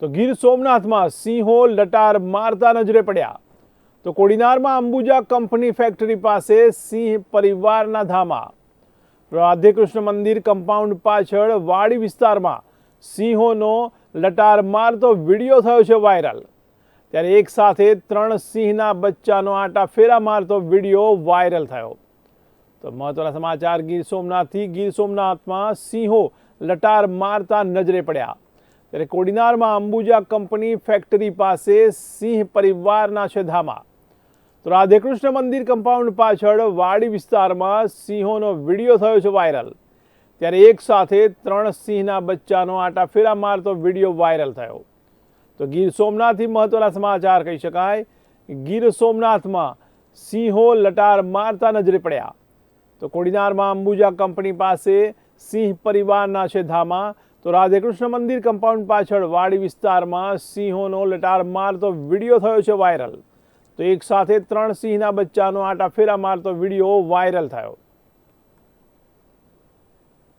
તો ગીર સોમનાથમાં સિંહો લટાર મારતા નજરે પડ્યા. તો કોડીનારમાં અંબુજા કંપની ફેક્ટરી પાસે સિંહ પરિવારના ધામા. રાધેકૃષ્ણ મંદિર કમ્પાઉન્ડ પાછળ વાડી વિસ્તારમાં સિંહોનો લટાર મારતો વીડિયો થયો છે વાયરલ. ત્યારે એક સાથે ત્રણ સિંહના બચ્ચાનો આટા ફેરા મારતો વીડિયો વાયરલ થયો. તો મહત્વના સમાચાર, ગીર સોમનાથથી ગીર સોમનાથમાં સિંહો લટાર મારતા નજરે પડ્યા. ત્યારે કોડીનારમાં અંબુજા કંપની ફેક્ટરી પાસે સિંહ પરિવારના છે ધામા તો રાધેકૃષ્ણ મંદિર કમ્પાઉન્ડ પાછળ વાડી વિસ્તારમાં સિંહોનો વીડિયો થયો છે વાયરલ. ત્યારે એક સાથે ત્રણ સિંહના બચ્ચાનો આટાફેરા મારતો વીડિયો વાયરલ થયો. તો ગીર સોમનાથથી મહત્વના સમાચાર કહી શકાય ગીર સોમનાથમાં સિંહો લટાર મારતા નજરે પડ્યા. તો કોડીનારમાં અંબુજા કંપની પાસે સિંહ પરિવારના છે ધામા તો રાધેકૃષ્ણ મંદિર કમ્પાઉન્ડ પાછળ વાડી વિસ્તારમાં સિંહોનો લટાર મારતો વીડિયો થયો છે વાયરલ તો એક સાથે ત્રણ સિંહના બચ્ચાનો આટા ફેરા મારતો વીડિયો વાયરલ થયો.